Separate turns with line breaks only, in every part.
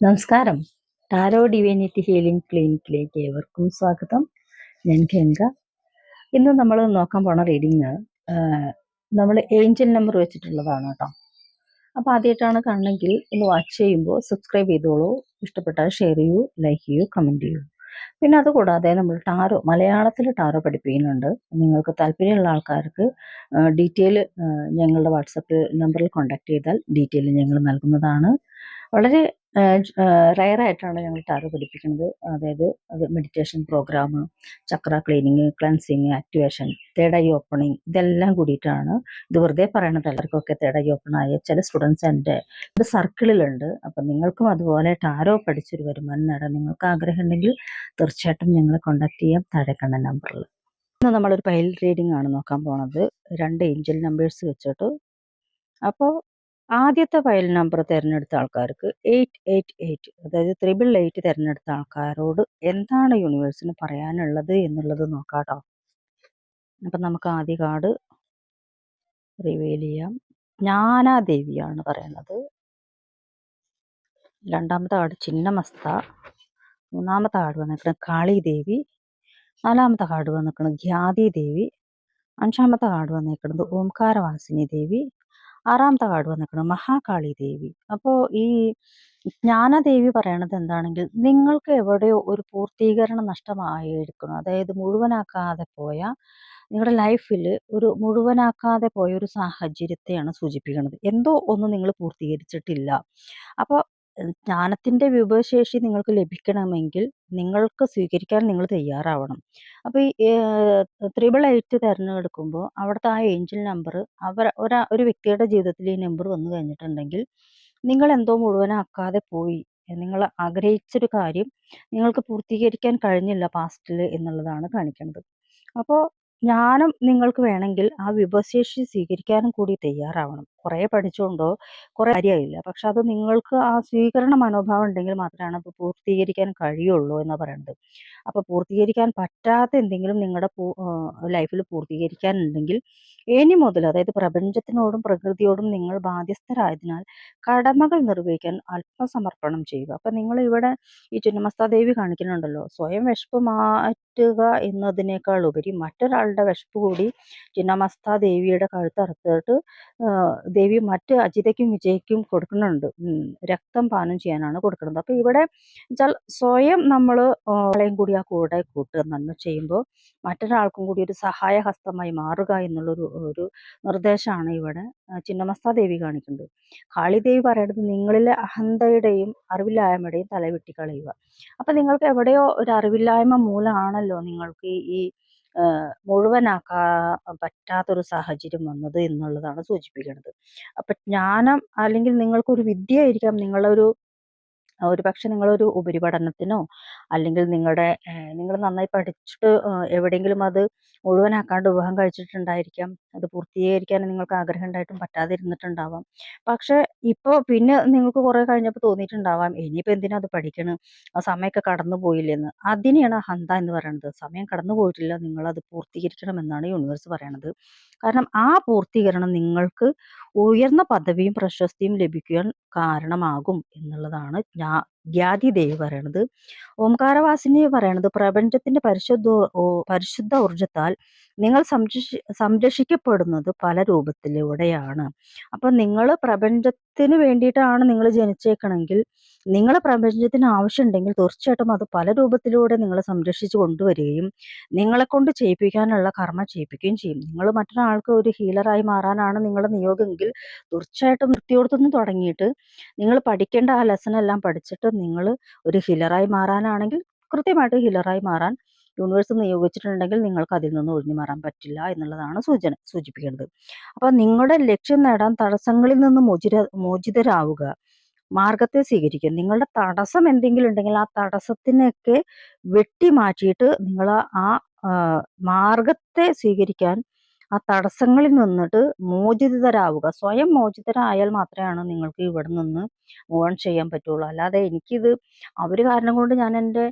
നമസ്കാരം. Tarot divinity healing ക്ലിനിക്കിലേക്ക് ഏവർക്കും സ്വാഗതം. ഞാൻ ഗംഗ ഇന്ന് നമ്മൾ നോക്കാൻ പോണ റീഡിങ് നമ്മൾ ഏഞ്ചൽ നമ്പർ വെച്ചിട്ടുള്ളതാണ് കേട്ടോ. അപ്പോൾ ആദ്യമായിട്ടാണ് കാണണമെങ്കിൽ ഒന്ന് വാച്ച് ചെയ്യുമ്പോൾ സബ്സ്ക്രൈബ് ചെയ്തോളൂ. ഇഷ്ടപ്പെട്ടാൽ ഷെയർ ചെയ്യൂ ലൈക്ക് ചെയ്യൂ കമന്റ് ചെയ്യൂ. പിന്നെ അതുകൂടാതെ നമ്മൾ ടാറോ മലയാളത്തിൽ ടാറോ പഠിപ്പിക്കുന്നുണ്ട്. നിങ്ങൾക്ക് താല്പര്യമുള്ള ആൾക്കാർക്ക് ഡീറ്റെയിൽ ഞങ്ങളുടെ വാട്സപ്പ് നമ്പറിൽ കോൺടാക്ട് ചെയ്താൽ ഡീറ്റെയിൽ ഞങ്ങൾ നൽകുന്നതാണ്. വളരെ റയർ ആയിട്ടാണ് ഞങ്ങൾ ടാറോ പഠിപ്പിക്കുന്നത് അതായത് അത് meditation program chakra cleaning cleansing activation third eye opening ഇതെല്ലാം കൂടിയിട്ടാണ്. ഇത് വെറുതെ പറയണത് എല്ലാവർക്കൊക്കെ തേർഡ് ഐ ഓപ്പൺ ആയ ചില സ്റ്റുഡൻസ് എന്റെ ഒരു സർക്കിളിലുണ്ട് അപ്പം നിങ്ങൾക്കും അതുപോലെ ടാരോ പഠിച്ചൊരു വരുമാനം നേടാൻ നിങ്ങൾക്ക് ആഗ്രഹം ഉണ്ടെങ്കിൽ തീർച്ചയായിട്ടും ഞങ്ങളെ കോൺടാക്ട് ചെയ്യാം. താഴെ കണ്ട നമ്പറിൽ ഇന്ന് നമ്മളൊരു പൈൽ റീഡിംഗ് ആണ് നോക്കാൻ പോണത്. രണ്ട് ഏഞ്ചൽ നമ്പേഴ്സ് വെച്ചിട്ട്. അപ്പോൾ ആദ്യത്തെ ഫയൽ നമ്പർ തിരഞ്ഞെടുത്ത ആൾക്കാർക്ക് എയ്റ്റ് എയ്റ്റ് എയ്റ്റ് അതായത് ത്രിബിൾ എയ്റ്റ് തിരഞ്ഞെടുത്ത ആൾക്കാരോട് എന്താണ് യൂണിവേഴ്സിന് പറയാനുള്ളത് എന്നുള്ളത് നോക്കാട്ടോ. അപ്പം നമുക്ക് ആദ്യ കാർഡ് റിവീൽ ചെയ്യാം. ജ്ഞാനാദേവിയാണ് പറയുന്നത്. രണ്ടാമത്തെ കാർഡ് ചിന്നമസ്ത. മൂന്നാമത്തെ കാർഡ് വന്നിരിക്കുന്നത് കാളിദേവി. നാലാമത്തെ കാർഡ് വന്നിരിക്കുന്നത് ഖ്യാതി ദേവി അഞ്ചാമത്തെ കാർഡ് വന്നിരിക്കുന്നത് ഓംകാരവാസിനി ദേവി. ആറാമത്തെ കാർഡ് വന്നിരിക്കുന്നത് മഹാകാളി ദേവി അപ്പോൾ ഈ ജ്ഞാനദേവി പറയണത് എന്താണെങ്കിൽ നിങ്ങൾക്ക് എവിടെയോ ഒരു പൂർത്തീകരണം നഷ്ടമായിരിക്കണം അതായത് മുഴുവനാക്കാതെ പോയ നിങ്ങളുടെ ലൈഫിൽ ഒരു മുഴുവനാക്കാതെ പോയ ഒരു സാഹചര്യത്തെയാണ് സൂചിപ്പിക്കുന്നത്. എന്തോ ഒന്ന് നിങ്ങൾ പൂർത്തീകരിച്ചിട്ടില്ല. അപ്പോൾ ജ്ഞാനത്തിന്റെ വിഭവശേഷി നിങ്ങൾക്ക് ലഭിക്കണമെങ്കിൽ നിങ്ങൾക്ക് സ്വീകരിക്കാൻ നിങ്ങൾ തയ്യാറാവണം. അപ്പോൾ ഈ ത്രിബിൾ എയ്റ്റ് തിരഞ്ഞെടുക്കുമ്പോൾ അവിടുത്തെ ആ ഏഞ്ചൽ നമ്പർ അവർ ഒരാ ഒരു വ്യക്തിയുടെ ജീവിതത്തിൽ ഈ നമ്പർ വന്നു കഴിഞ്ഞിട്ടുണ്ടെങ്കിൽ നിങ്ങൾ എന്തോ മുഴുവനാക്കാതെ പോയി. നിങ്ങൾ ആഗ്രഹിച്ചൊരു കാര്യം നിങ്ങൾക്ക് പൂർത്തീകരിക്കാൻ കഴിഞ്ഞില്ല പാസ്റ്റിൽ എന്നുള്ളതാണ് കാണിക്കുന്നത് അപ്പോൾ ജ്ഞാനം നിങ്ങൾക്ക് വേണമെങ്കിൽ ആ വിഭവശേഷി സ്വീകരിക്കാനും കൂടി തയ്യാറാവണം. കുറേ പഠിച്ചുകൊണ്ടോ കുറേ കാര്യമായില്ല പക്ഷെ അത് നിങ്ങൾക്ക് ആ സ്വീകരണ മനോഭാവം ഉണ്ടെങ്കിൽ മാത്രമാണ് അത് പൂർത്തീകരിക്കാൻ കഴിയുള്ളൂ എന്ന് പറയുന്നത് അപ്പോൾ പൂർത്തീകരിക്കാൻ പറ്റാത്ത എന്തെങ്കിലും നിങ്ങളുടെ ലൈഫിൽ പൂർത്തീകരിക്കാനുണ്ടെങ്കിൽ ഇനി മുതൽ അതായത് പ്രപഞ്ചത്തിനോടും പ്രകൃതിയോടും നിങ്ങൾ ബാധ്യസ്ഥരായതിനാൽ കടമകൾ നിർവഹിക്കാൻ അല്പസമർപ്പണം ചെയ്യുക. അപ്പം നിങ്ങൾ ഇവിടെ ഈ ചിന്നമസ്താദേവി കാണിക്കുന്നുണ്ടല്ലോ. സ്വയം വിശപ്പ് മാറ്റുക എന്നതിനേക്കാൾ ഉപരി മറ്റൊരാളുടെ വിശപ്പ് കൂടി ചിന്നമസ്താദേവിയുടെ കഴുത്തറുത്തിട്ട് ദേവി മറ്റ് അജിതയ്ക്കും വിജയ്ക്കും കൊടുക്കുന്നുണ്ട്. രക്തം പാനം ചെയ്യാനാണ് കൊടുക്കുന്നത്. അപ്പോൾ ഇവിടെ വെച്ചാൽ സ്വയം നമ്മൾ ആളെയും കൂടി ആ കൂടെ കൂട്ടുക നന്മ ചെയ്യുമ്പോൾ മറ്റൊരാൾക്കും കൂടി ഒരു സഹായഹസ്തമായി മാറുക എന്നുള്ളൊരു ഒരു നിർദ്ദേശമാണ് ഇവിടെ. ചിന്നമസ്ത ദേവി കാണിക്കുന്നത് കാളിദേവി പറയുന്നത് നിങ്ങളിലെ അഹന്തയുടെയും അറിവില്ലായ്മയുടെയും തലവെട്ടി കളയുക അപ്പം നിങ്ങൾക്ക് എവിടെയോ ഒരു അറിവില്ലായ്മ മൂലമാണല്ലോ നിങ്ങൾക്ക് ഈ മുഴുവനാക്കാ പറ്റാത്തൊരു സാഹചര്യം വന്നത് എന്നുള്ളതാണ് സൂചിപ്പിക്കുന്നത്. അപ്പം ജ്ഞാനം അല്ലെങ്കിൽ നിങ്ങൾക്കൊരു വിദ്യയായിരിക്കാം നിങ്ങളൊരു ഒരു പക്ഷെ നിങ്ങളൊരു ഉപരിപഠനത്തിനോ അല്ലെങ്കിൽ നിങ്ങളുടെ നിങ്ങൾ നന്നായി പഠിച്ചിട്ട് എവിടെയെങ്കിലും അത് മുഴുവനാക്കാണ്ട് വിവാഹം കഴിച്ചിട്ടുണ്ടായിരിക്കാം. അത് പൂർത്തീകരിക്കാൻ നിങ്ങൾക്ക് ആഗ്രഹം ഉണ്ടായിട്ടും പറ്റാതിരുന്നിട്ടുണ്ടാവാം. പക്ഷെ ഇപ്പോൾ പിന്നെ നിങ്ങൾക്ക് കുറേ കഴിഞ്ഞപ്പോൾ തോന്നിയിട്ടുണ്ടാവാം ഇനിയിപ്പോൾ എന്തിനാ അത് പഠിക്കണം? ആ സമയമൊക്കെ കടന്നു പോയില്ലെന്ന്. അതിനെയാണ് ഹന്ത എന്ന് പറയുന്നത് സമയം കടന്നു പോയിട്ടില്ല നിങ്ങളത് പൂർത്തീകരിക്കണം എന്നാണ് യൂണിവേഴ്സ് പറയണത്. കാരണം ആ പൂർത്തീകരണം നിങ്ങൾക്ക് ഉയർന്ന പദവിയും പ്രശസ്തിയും ലഭിക്കാൻ കാരണമാകും എന്നുള്ളതാണ് ഞാ ദേവി പറയണത്. ഓംകാരവാസിനി പറയണത് പ്രപഞ്ചത്തിന്റെ പരിശുദ്ധ പരിശുദ്ധ ഊർജത്താൽ നിങ്ങൾ സംരക്ഷി സംരക്ഷിക്കപ്പെടുന്നത് പല രൂപത്തിലൂടെയാണ്. അപ്പൊ നിങ്ങൾ പ്രപഞ്ചത്തിന് വേണ്ടിയിട്ടാണ് നിങ്ങൾ ജനിച്ചേക്കണമെങ്കിൽ നിങ്ങൾ പ്രപഞ്ചത്തിന് ആവശ്യമുണ്ടെങ്കിൽ തീർച്ചയായിട്ടും അത് പല രൂപത്തിലൂടെ നിങ്ങളെ സംരക്ഷിച്ചു കൊണ്ടുവരികയും നിങ്ങളെ കൊണ്ട് ചെയ്യിപ്പിക്കാനുള്ള കർമ്മം ചെയ്യിപ്പിക്കുകയും ചെയ്യും. നിങ്ങൾ മറ്റൊരാൾക്ക് ഒരു ഹീലറായി മാറാനാണ് നിങ്ങളുടെ നിയോഗമെങ്കിൽ തീർച്ചയായിട്ടും വൃത്തിയോടത്തുനിന്ന് തുടങ്ങിയിട്ട് നിങ്ങൾ പഠിക്കേണ്ട ആ ലെസൺ എല്ലാം പഠിച്ചിട്ട് നിങ്ങൾ ഒരു ഹീലറായി മാറാനാണെങ്കിൽ കൃത്യമായിട്ട് ഹീലറായി മാറാൻ യൂണിവേഴ്സ് നിയോഗിച്ചിട്ടുണ്ടെങ്കിൽ നിങ്ങൾക്ക് അതിൽ നിന്ന് ഒഴിഞ്ഞു മാറാൻ പറ്റില്ല എന്നുള്ളതാണ് സൂചന സൂചിപ്പിക്കുന്നത്. അപ്പോൾ നിങ്ങളുടെ ലക്ഷ്യം നേടാൻ തടസ്സങ്ങളിൽ നിന്ന് മോചിത മോചിതരാവുക. മാർഗത്തെ സ്വീകരിക്കുക. നിങ്ങളുടെ തടസ്സം എന്തെങ്കിലും ഉണ്ടെങ്കിൽ ആ തടസ്സത്തിനൊക്കെ വെട്ടി മാറ്റിയിട്ട് നിങ്ങൾ ആ മാർഗത്തെ സ്വീകരിക്കാൻ ആ തടസ്സങ്ങളിൽ നിന്നിട്ട് മോചിതരാവുക. സ്വയം മോചിതരായാൽ മാത്രമാണ് നിങ്ങൾക്ക് ഇവിടെ നിന്ന് മൂവ് ചെയ്യാൻ പറ്റുള്ളൂ. അല്ലാതെ എനിക്കിത് അവർ കാരണം കൊണ്ട് ഞാൻ എന്റെ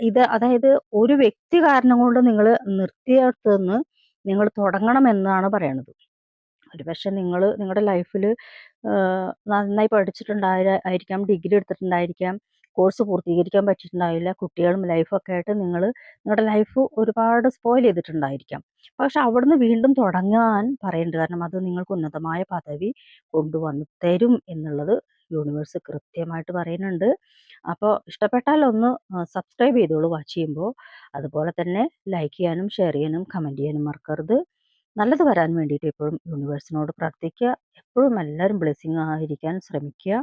ഇത് അതായത് ഒരു വ്യക്തി കാരണം കൊണ്ട് നിങ്ങൾ നിർത്തിയെടുത്തുനിന്ന് നിങ്ങൾ തുടങ്ങണം എന്നാണ് പറയണത്. ഒരു പക്ഷെ നിങ്ങൾ നിങ്ങളുടെ ലൈഫിൽ നന്നായി പഠിച്ചിട്ടുണ്ടായിരിക്കാം ഡിഗ്രി എടുത്തിട്ടുണ്ടായിരിക്കാം കോഴ്സ് പൂർത്തീകരിക്കാൻ പറ്റിയിട്ടുണ്ടാവില്ല കുട്ടികളും ലൈഫൊക്കെ ആയിട്ട് നിങ്ങൾ നിങ്ങളുടെ ലൈഫ് ഒരുപാട് സ്പോയിൽ ചെയ്തിട്ടുണ്ടായിരിക്കാം. പക്ഷെ അവിടുന്ന് വീണ്ടും തുടങ്ങാൻ പറയേണ്ടത് കാരണം അത് നിങ്ങൾക്ക് ഉന്നതമായ പദവി കൊണ്ടുവന്ന് തരും എന്നുള്ളത് യൂണിവേഴ്സ് കൃത്യമായിട്ട് പറയുന്നുണ്ട്. അപ്പോൾ ഇഷ്ടപ്പെട്ടാൽ ഒന്ന് സബ്സ്ക്രൈബ് ചെയ്തോളൂ വാച്ച് ചെയ്യുമ്പോൾ. അതുപോലെ തന്നെ ലൈക്ക് ചെയ്യാനും ഷെയർ ചെയ്യാനും കമന്റ് ചെയ്യാനും മറക്കരുത്. നല്ലത് വരാൻ വേണ്ടിയിട്ട് എപ്പോഴും യൂണിവേഴ്സിനോട് പ്രാർത്ഥിക്കുക. എപ്പോഴും എല്ലാവരും ബ്ലെസ്സിങ് ആയിരിക്കാൻ ശ്രമിക്കുക.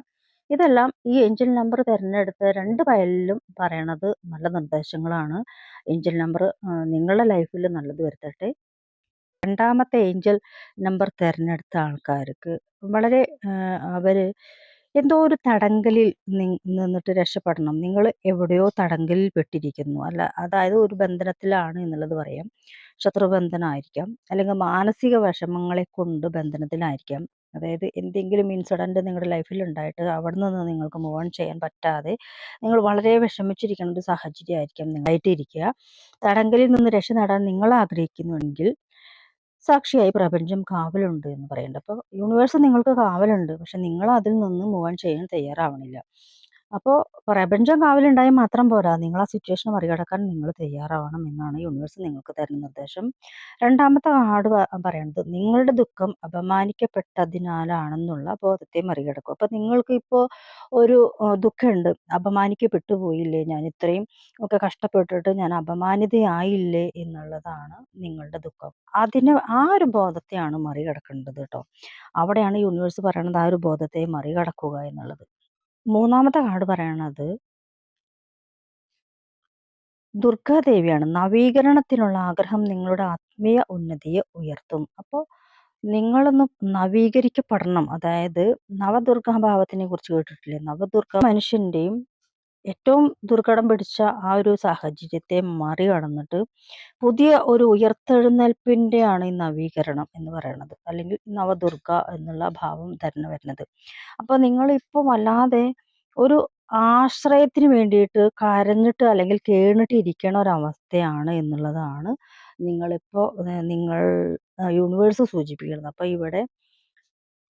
ഇതെല്ലാം ഈ ഏഞ്ചൽ നമ്പർ തിരഞ്ഞെടുത്ത് രണ്ട് ഫയലിലും പറയണത് നല്ല നിർദ്ദേശങ്ങളാണ്. ഏഞ്ചൽ നമ്പർ നിങ്ങളുടെ ലൈഫിൽ നല്ലത് വരുത്തട്ടെ. രണ്ടാമത്തെ ഏഞ്ചൽ നമ്പർ തിരഞ്ഞെടുത്ത ആൾക്കാർക്ക് വളരെ അവർ എന്തോ ഒരു തടങ്കലിൽ നിന്നിട്ട് രക്ഷപ്പെടണം. നിങ്ങൾ എവിടെയോ തടങ്കലിൽ പെട്ടിരിക്കുന്നു. അല്ല അതായത് ഒരു ബന്ധനത്തിലാണ് എന്നുള്ളത് പറയാം. ശത്രുബന്ധനമായിരിക്കാം അല്ലെങ്കിൽ മാനസിക വിഷമങ്ങളെ കൊണ്ട് ബന്ധനത്തിലായിരിക്കാം. അതായത് എന്തെങ്കിലും ഇൻസിഡന്റ് നിങ്ങളുടെ ലൈഫിൽ ഉണ്ടായിട്ട് അവിടെ നിന്ന് നിങ്ങൾക്ക് മൂവ് ഓൺ ചെയ്യാൻ പറ്റാതെ നിങ്ങൾ വളരെ വിഷമിച്ചിരിക്കുന്ന ഒരു സാഹചര്യമായിരിക്കാം നിങ്ങളായിട്ടിരിക്കുക. തടങ്കലിൽ നിന്ന് രക്ഷ നേടാൻ നിങ്ങൾ ആഗ്രഹിക്കുന്നുവെങ്കിൽ സാക്ഷിയായി പ്രപഞ്ചം കാവലുണ്ട് എന്ന് പറയുന്നുണ്ട് അപ്പോൾ യൂണിവേഴ്സ് നിങ്ങൾക്ക് കാവലുണ്ട് പക്ഷെ നിങ്ങൾ അതിൽ നിന്ന് മൂവ് ഓൺ ചെയ്യാൻ തയ്യാറാവണില്ല. അപ്പോൾ പ്രപഞ്ചം കാവലുണ്ടായി മാത്രം പോരാ. നിങ്ങൾ ആ സിറ്റുവേഷൻ മറികടക്കാൻ നിങ്ങൾ തയ്യാറാവണം എന്നാണ് യൂണിവേഴ്സ് നിങ്ങൾക്ക് തരുന്ന നിർദ്ദേശം. രണ്ടാമത്തെ കാർഡ് പറയുന്നത് നിങ്ങളുടെ ദുഃഖം അപമാനിക്കപ്പെട്ടതിനാലാണെന്നുള്ള ബോധത്തെ മറികടക്കും അപ്പോൾ നിങ്ങൾക്ക് ഇപ്പോൾ ഒരു ദുഃഖമുണ്ട്. അപമാനിക്കപ്പെട്ടു പോയില്ലേ ഞാൻ ഇത്രയും ഒക്കെ കഷ്ടപ്പെട്ടിട്ട് ഞാൻ അപമാനിതയായില്ലേ എന്നുള്ളതാണ് നിങ്ങളുടെ ദുഃഖം. അതിന് ആ ഒരു ബോധത്തെയാണ് മറികടക്കേണ്ടത് കേട്ടോ. അവിടെയാണ് യൂണിവേഴ്സ് പറയുന്നത് ആ ഒരു ബോധത്തെ മറികടക്കുക എന്നുള്ളത്. മൂന്നാമത്തെ കാർഡ് പറയണത് ദുർഗാദേവിയാണ് നവീകരണത്തിനുള്ള ആഗ്രഹം നിങ്ങളുടെ ആത്മീയ ഉന്നതിയെ ഉയർത്തും. അപ്പോൾ നിങ്ങളൊന്ന് നവീകരിക്കപ്പെടണം. അതായത് നവദുർഗാഭാവത്തിനെ കുറിച്ച് കേട്ടിട്ടില്ലേ? നവദുർഗ മനുഷ്യന്റെയും ഏറ്റവും ദുർഘടം പിടിച്ച ആ ഒരു സാഹചര്യത്തെ മറികടന്നിട്ട് പുതിയ ഒരു ഉയർത്തെഴുന്നേൽപ്പിന്റെയാണ് ഈ നവീകരണം എന്ന് പറയുന്നത്. അല്ലെങ്കിൽ നവദുർഗ എന്നുള്ള ഭാവം തന്നെ വരുന്നത്. അപ്പോൾ നിങ്ങളിപ്പോൾ വല്ലാതെ ഒരു ആശ്രയത്തിന് വേണ്ടിയിട്ട് കരഞ്ഞിട്ട് അല്ലെങ്കിൽ കേണിട്ട് ഇരിക്കണ ഒരവസ്ഥയാണ് എന്നുള്ളതാണ് നിങ്ങളിപ്പോൾ നിങ്ങൾ യൂണിവേഴ്സ് സൂചിപ്പിക്കുന്നത്. അപ്പോൾ ഇവിടെ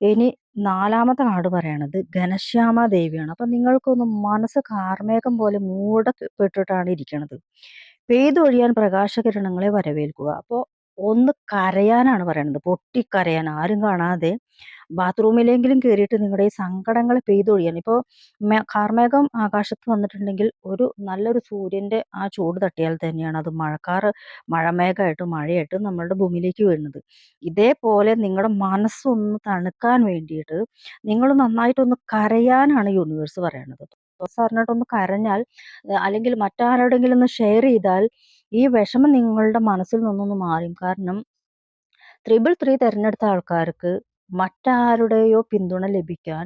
ഇനി നാലാമത്തെ കാർഡ് പറയണത് ഘനശ്യാമ ദേവിയാണ്. അപ്പൊ നിങ്ങൾക്കൊന്ന് മനസ്സ് കാർമേഘം പോലെ മൂടപ്പെട്ടിട്ടാണ് ഇരിക്കണത്. പെയ്തൊഴിയാൻ പ്രകാശകിരണങ്ങളെ വരവേൽക്കുക. അപ്പോൾ ഒന്ന് കരയാനാണ് പറയണത്. പൊട്ടിക്കരയാൻ ആരും കാണാതെ ബാത്റൂമിലെങ്കിലും കയറിയിട്ട് നിങ്ങളുടെ ഈ സങ്കടങ്ങൾ പെയ്തൊഴിയാൻ ഇപ്പോൾ കാർമേഘം ആകാശത്ത് വന്നിട്ടുണ്ടെങ്കിൽ ഒരു നല്ലൊരു സൂര്യന്റെ ആ ചൂട് തട്ടിയാൽ തന്നെയാണ് അത് മഴക്കാറ് മഴമേഘമായിട്ട് മഴയായിട്ട് നമ്മളുടെ ഭൂമിയിലേക്ക് വീഴുന്നത്. ഇതേപോലെ നിങ്ങളുടെ മനസ്സൊന്ന് തണുക്കാൻ വേണ്ടിയിട്ട് നിങ്ങൾ നന്നായിട്ടൊന്ന് കരയാനാണ് യൂണിവേഴ്സ് പറയണത്. സാറിനോട്ടൊന്ന് കരഞ്ഞാൽ അല്ലെങ്കിൽ മറ്റാരോടെങ്കിലും ഒന്ന് ഷെയർ ചെയ്താൽ ഈ വിഷമം നിങ്ങളുടെ മനസ്സിൽ നിന്നൊന്ന് മാറും. കാരണം ത്രിബിൾ ത്രീ തിരഞ്ഞെടുത്ത ആൾക്കാർക്ക് മറ്റാരുടെയോ പിന്തുണ ലഭിക്കാൻ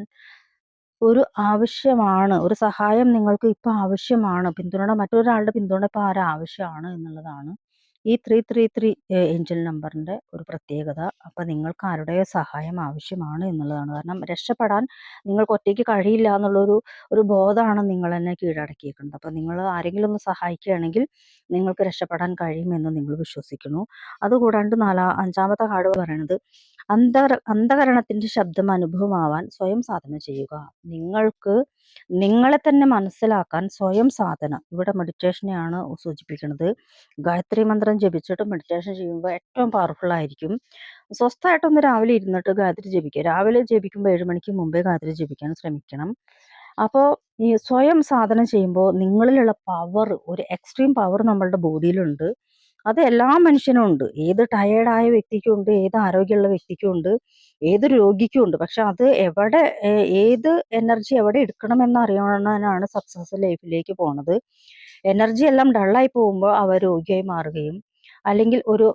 ഒരു ആവശ്യമാണ്. ഒരു സഹായം നിങ്ങൾക്ക് ഇപ്പോൾ ആവശ്യമാണ്. പിന്തുണ മറ്റൊരാളുടെ പിന്തുണ ഇപ്പോൾ ആവശ്യമാണ് എന്നുള്ളതാണ്. ഈ ത്രീ ത്രീ ത്രീ ഏഞ്ചൽ നമ്പറിന്റെ ഒരു പ്രത്യേകത. അപ്പോൾ നിങ്ങൾക്ക് ആരുടെ സഹായം ആവശ്യമാണ് എന്നുള്ളതാണ്. കാരണം രക്ഷപ്പെടാൻ നിങ്ങൾക്ക് ഒറ്റയ്ക്ക് കഴിയില്ല എന്നുള്ളൊരു ഒരു ബോധമാണ് നിങ്ങൾ എന്നെ കീഴടക്കിയിട്ടുണ്ട് അപ്പോൾ നിങ്ങൾ ആരെങ്കിലും ഒന്ന് സഹായിക്കുകയാണെങ്കിൽ നിങ്ങൾക്ക് രക്ഷപ്പെടാൻ കഴിയുമെന്ന് നിങ്ങൾ വിശ്വസിക്കുന്നു. അതുകൂടാണ്ട് നാലാ അഞ്ചാമത്തെ കാർഡ് പറയുന്നത് അന്ധ അന്ധകരണത്തിന്റെ ശബ്ദം അനുഭവമാവാൻ സ്വയം സാധന ചെയ്യുക. നിങ്ങൾക്ക് നിങ്ങളെ തന്നെ മനസ്സിലാക്കാൻ സ്വയം സാധന. ഇവിടെ മെഡിറ്റേഷനെയാണ് സൂചിപ്പിക്കുന്നത്. ഗായത്രി മന്ത്രം ജപിച്ചിട്ട് മെഡിറ്റേഷൻ ചെയ്യുമ്പോൾ ഏറ്റവും പവർഫുൾ ആയിരിക്കും. സ്വസ്ഥമായിട്ടൊന്ന് രാവിലെ ഇരുന്നിട്ട് ഗായത്രി ജപിക്കുക. രാവിലെ ജപിക്കുമ്പോൾ ഏഴ് മണിക്ക് മുമ്പേ ഗായത്രി ജപിക്കാൻ ശ്രമിക്കണം. അപ്പോൾ ഈ സ്വയം സാധനം ചെയ്യുമ്പോൾ നിങ്ങളിലുള്ള പവർ ഒരു എക്സ്ട്രീം പവർ നമ്മളുടെ ബോഡിയിലുണ്ട്. അത് എല്ലാ മനുഷ്യനും ഉണ്ട്. ഏത് ടയേർഡായ വ്യക്തിക്കും ഉണ്ട് ഏത് ആരോഗ്യമുള്ള വ്യക്തിക്കും ഉണ്ട് ഏത് രോഗിക്കും ഉണ്ട്. പക്ഷെ അത് എവിടെ ഏത് എനർജി എവിടെ എടുക്കണമെന്ന് അറിയണമെന്നാണ് സക്സസ് ലൈഫിലേക്ക് പോണത്. എനർജി എല്ലാം ഡള്ളായി പോകുമ്പോൾ അവ രോഗിയായി മാറുകയും അല്ലെങ്കിൽ ഒരു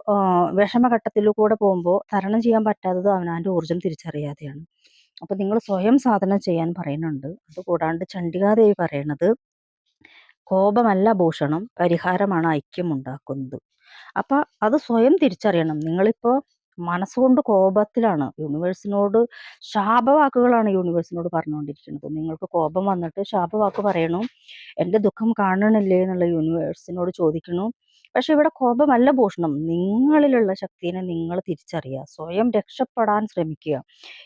വിഷമഘട്ടത്തിലൂടെ പോകുമ്പോൾ തരണം ചെയ്യാൻ പറ്റാത്തത് അവനാന്റെ ഊർജം തിരിച്ചറിയാതെയാണ്. അപ്പൊ നിങ്ങൾ സ്വയം സാധന ചെയ്യാൻ പറയുന്നുണ്ട്. അതുകൂടാണ്ട് ചണ്ഡികാദേവി പറയണത് കോപമല്ല ഭൂഷണം പരിഹാരമാണ് ഐക്യം ഉണ്ടാക്കുന്നത്. അപ്പൊ അത് സ്വയം തിരിച്ചറിയണം. നിങ്ങളിപ്പോ മനസ്സുകൊണ്ട് കോപത്തിലാണ്. യൂണിവേഴ്സിനോട് ശാപവാക്കുകളാണ് യൂണിവേഴ്സിനോട് പറഞ്ഞുകൊണ്ടിരിക്കുന്നത്. നിങ്ങൾക്ക് കോപം വന്നിട്ട് ശാപവാക്ക് പറയണു? എന്റെ ദുഃഖം കാണണില്ലേ എന്നുള്ള യൂണിവേഴ്സിനോട് ചോദിക്കണു. പക്ഷെ ഇവിടെ കോപമല്ല ഭൂഷണം. നിങ്ങളിലുള്ള ശക്തിനെ നിങ്ങൾ തിരിച്ചറിയുക. സ്വയം രക്ഷപ്പെടാൻ ശ്രമിക്കുക.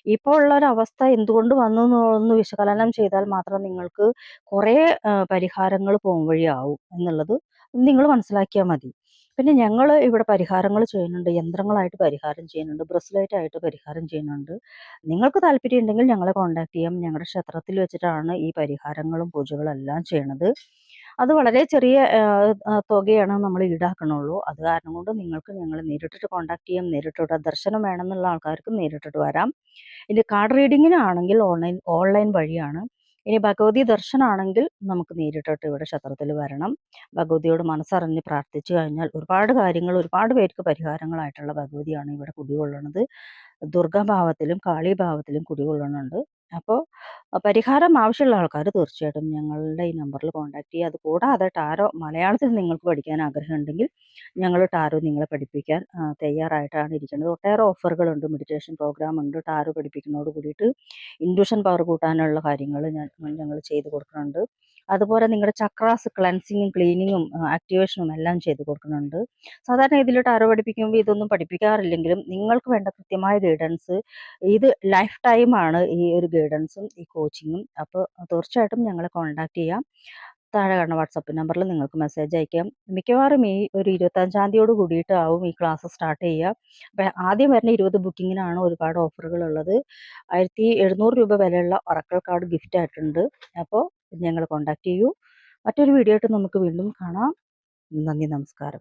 ഇപ്പോൾ ഉള്ള ഒരു അവസ്ഥ എന്തുകൊണ്ട് വന്നു എന്ന് വിശകലനം ചെയ്താൽ മാത്രം നിങ്ങൾക്ക് കുറേ പരിഹാരങ്ങൾ പോകും വഴിയാവും എന്നുള്ളത് നിങ്ങൾ മനസ്സിലാക്കിയാൽ മതി. പിന്നെ ഞങ്ങൾ ഇവിടെ പരിഹാരങ്ങൾ ചെയ്യുന്നുണ്ട്. യന്ത്രങ്ങളായിട്ട് പരിഹാരം ചെയ്യുന്നുണ്ട്. ബ്രസ്ലൈറ്റ് ആയിട്ട് പരിഹാരം ചെയ്യുന്നുണ്ട്. നിങ്ങൾക്ക് താല്പര്യം ഉണ്ടെങ്കിൽ ഞങ്ങളെ കോൺടാക്ട് ചെയ്യാം. ഞങ്ങളുടെ ക്ഷേത്രത്തിൽ വെച്ചിട്ടാണ് ഈ പരിഹാരങ്ങളും പൂജകളും എല്ലാം ചെയ്യണത്. അത് വളരെ ചെറിയ തുകയാണ് നമ്മൾ ഈടാക്കണുള്ളൂ. അത് കാരണം കൊണ്ട് നിങ്ങൾക്ക് ഞങ്ങൾ നേരിട്ടിട്ട് കോൺടാക്ട് ചെയ്യാം. നേരിട്ടിട്ട് ദർശനം വേണമെന്നുള്ള ആൾക്കാർക്ക് നേരിട്ടിട്ട് വരാം. ഇനി കാർഡ് റീഡിങ്ങിനാണെങ്കിൽ ഓൺലൈൻ ഓൺലൈൻ വഴിയാണ്. ഇനി ഭഗവതി ദർശനമാണെങ്കിൽ നമുക്ക് നേരിട്ടിട്ട് ഇവിടെ ക്ഷേത്രത്തിൽ വരണം. ഭഗവതിയോട് മനസ്സറിഞ്ഞ് പ്രാർത്ഥിച്ചു കഴിഞ്ഞാൽ ഒരുപാട് കാര്യങ്ങൾ ഒരുപാട് പേർക്ക് പരിഹാരങ്ങളായിട്ടുള്ള ഭഗവതിയാണ് ഇവിടെ കുടികൊള്ളുന്നത്. ദുർഗാഭാവത്തിലും കാളീഭാവത്തിലും കുടികൊള്ളുന്നുണ്ട്. അപ്പോൾ പരിഹാരം ആവശ്യമുള്ള ആൾക്കാർ തീർച്ചയായിട്ടും ഞങ്ങളുടെ ഈ നമ്പറിൽ കോൺടാക്ട് ചെയ്യുക. അത് കൂടാതെ ടാരോ മലയാളത്തിൽ നിങ്ങൾക്ക് പഠിക്കാൻ ആഗ്രഹമുണ്ടെങ്കിൽ ഞങ്ങൾ ടാരോ നിങ്ങളെ പഠിപ്പിക്കാൻ തയ്യാറായിട്ടാണ് ഇരിക്കുന്നത്. ഒട്ടേറെ ഓഫറുകളുണ്ട് മെഡിറ്റേഷൻ പ്രോഗ്രാം ഉണ്ട് ടാരോ പഠിപ്പിക്കുന്നതോട് കൂടിയിട്ട് ഇൻഡ്യൂഷൻ പവർ കൂട്ടാനുള്ള കാര്യങ്ങൾ ഞാൻ ഞങ്ങൾ ചെയ്ത് കൊടുക്കുന്നുണ്ട്. അതുപോലെ നിങ്ങളുടെ ചക്രാസ് ക്ലൻസിങ്ങും ക്ലീനിങ്ങും ആക്ടിവേഷനും എല്ലാം ചെയ്ത് കൊടുക്കുന്നുണ്ട്. സാധാരണ ഇതിലോട്ട് ആരോ പഠിപ്പിക്കുമ്പോൾ ഇതൊന്നും പഠിപ്പിക്കാറില്ലെങ്കിലും നിങ്ങൾക്ക് വേണ്ട കൃത്യമായ ഗൈഡൻസ് ഇത് ലൈഫ് ടൈമാണ് ഈ ഒരു ഗൈഡൻസും ഈ കോച്ചിങ്ങും. അപ്പോൾ തീർച്ചയായിട്ടും ഞങ്ങളെ കോൺടാക്ട് ചെയ്യാം. താഴെ കാണുന്ന വാട്സപ്പ് നമ്പറിൽ നിങ്ങൾക്ക് മെസ്സേജ് അയക്കാം. മിക്കവാറും ഈ ഒരു ഇരുപത്തഞ്ചാം തീയതിയോട് കൂടിയിട്ടാവും ഈ ക്ലാസ് സ്റ്റാർട്ട് ചെയ്യുക. അപ്പം ആദ്യം വരുന്ന ഇരുപത് ബുക്കിങ്ങിനാണ് ഒരുപാട് ഓഫറുകൾ ഉള്ളത്. ആയിരത്തി എഴുന്നൂറ് രൂപ വിലയുള്ള ഒറക്കൽ കാർഡ് ഗിഫ്റ്റ് ആയിട്ടുണ്ട്. അപ്പോൾ ഞങ്ങൾ കോൺടാക്റ്റ് ചെയ്യൂ. മറ്റൊരു വീഡിയോ ആയിട്ട് നമുക്ക് വീണ്ടും കാണാം. നന്ദി നമസ്കാരം.